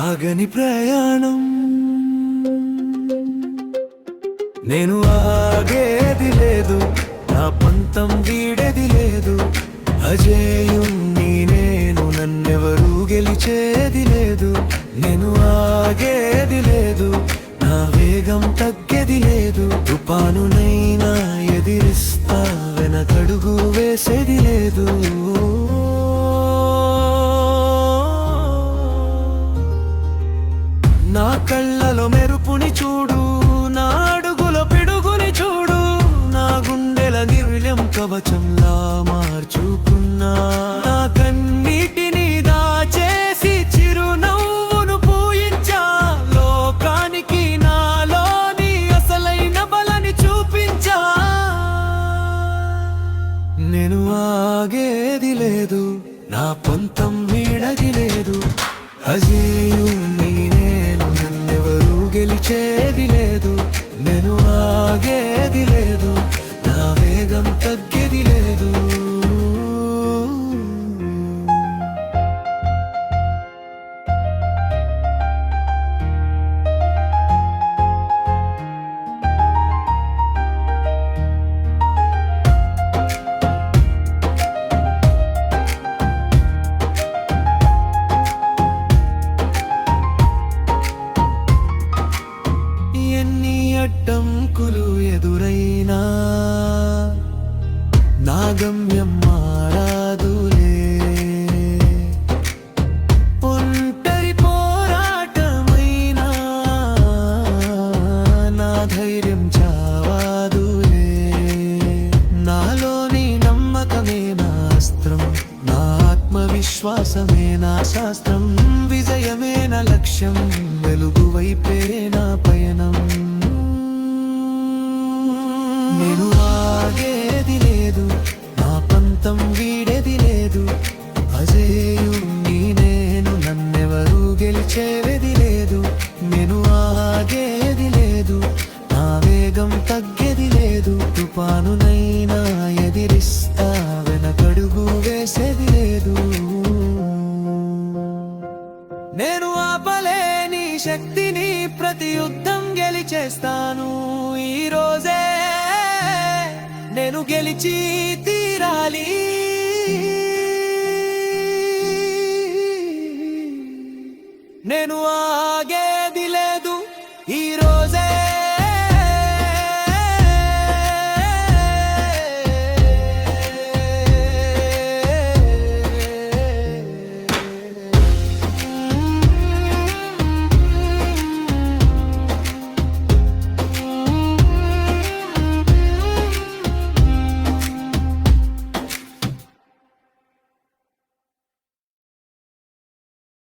ఆగని ప్రయాణం. నేను ఆగేది లేదు నా పంతం వీడేది లేదు. అజేయుణ్ణి నేను నన్నెవరూ గెలిచేది లేదు. నేను ఆగేది లేదు నా వేగం తగ్గేది లేదు. తుపానునైనా ఎదిరిస్తా వెనకడుగు వేసేది లేదు. కళ్ళలో మెరుపుని చూడు నా అడుగుల పిడుగుని చూడు నా గుండెల గిరిలెం కవచంలా మార్చుకున్నా. నా కన్నీటిని దాచేసి చిరునవ్వును పూయించా. లోకానికి నాలోని అసలైన బలని చూపించా. నేను ఆగేది లేదు నా పంతం వీడది లేదు అజేయుణ్ణి నన్నెవరూ లేదు నేను ఆగేది లేదు. నా వేగం తగ్గేది అడ్డంకులు ఎదురైనా. నా గమ్యం మారాదులే. ఒంటరి పోరాటమైనా. నా ధైర్యం చావాదులే. నాలోని నమ్మకమే నా అస్త్రం. నా ఆత్మవిశ్వాసమే నా శాస్త్రం. విజయమే నా లక్ష్యం. ఆగేది లేదు నా పంతం వీడేది లేదు. అజేయుణ్ణి నేను నన్నెవరు గెలిచేది లేదు. నేను ఆగేది లేదు నా వేగం తగ్గేది లేదు. తుపానునైనా ఎదిరిస్తా వెనకడుగు వేసేది లేదు. నేను ఆపలేని శక్తిని ప్రతి యుద్ధం గెలిచేస్తాను. నేను గెలిచి తీరాలి. నేను ఆ